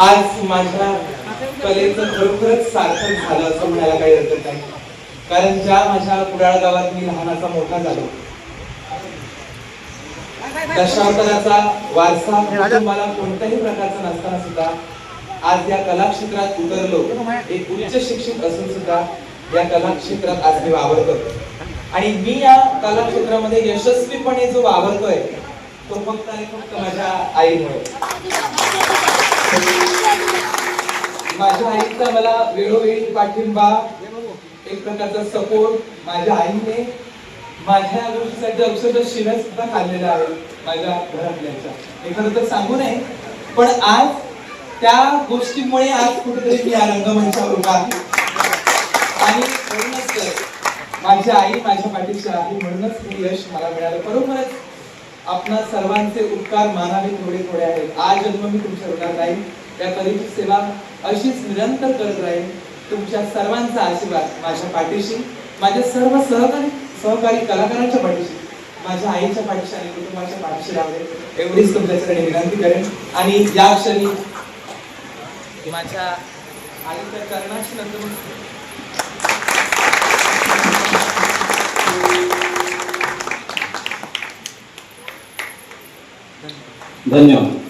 आज माझ्या कलेचं खरोखरच सार्थक झालं असं म्हणायला काही हरकत नाही. कारण ज्या माझ्या कुडाळ गावात मी लहानाचा मोठा झालो दशावतनाचा वारसा मला कोणत्याही प्रकारचा नसताना सुद्धा आज या कला क्षेत्रात उतरलो एक उच्च शिक्षित असून सुद्धा या कला क्षेत्रात आज मी वावरतो आणि मी या कला क्षेत्रामध्ये यशस्वीपणे जो वावरतोय तो फक्त आणि फक्त माझ्या आईमुळे. माझ्या आईचा मला वेळोवेळी पाठिंबा एक प्रकारचा सपोर्ट माझ्या आईने माझ्या गोष्टीसाठी औषध शिव्या सुद्धा खाल्लेल्या आहेत माझ्या घरातल्याच्या. हे खरं तर सांगू नये पण आज त्या गोष्टीमुळे आज कुठेतरी मी या रंगमंचावर उभा आहे. आणि म्हणूनच माझी आई माझ्या पाठीशी आहे म्हणूनच हे यश मला मिळालं. बरोबरच आपणा सर्वांचे उपकार मानावे थोडे थोडे आहेत. आज जन्म मी तुमच्या ऋणात राहील त्या कलेची सेवा अशीच निरंतर करत राहील तुमच्या सर्वांचा आशीर्वाद माझ्या पाठीशी माझ्या सर्व सहकारी सहकारी कलाकारांच्या पाठीशी माझ्या आईच्या पाठीशी आणि कुटुंबाच्या पाठीशी राहावे. एवढीच तुमच्याकडे विनंती करेन. आणि या क्षणी माझ्या आईच्या चरणाशी नंतर धन्यवाद.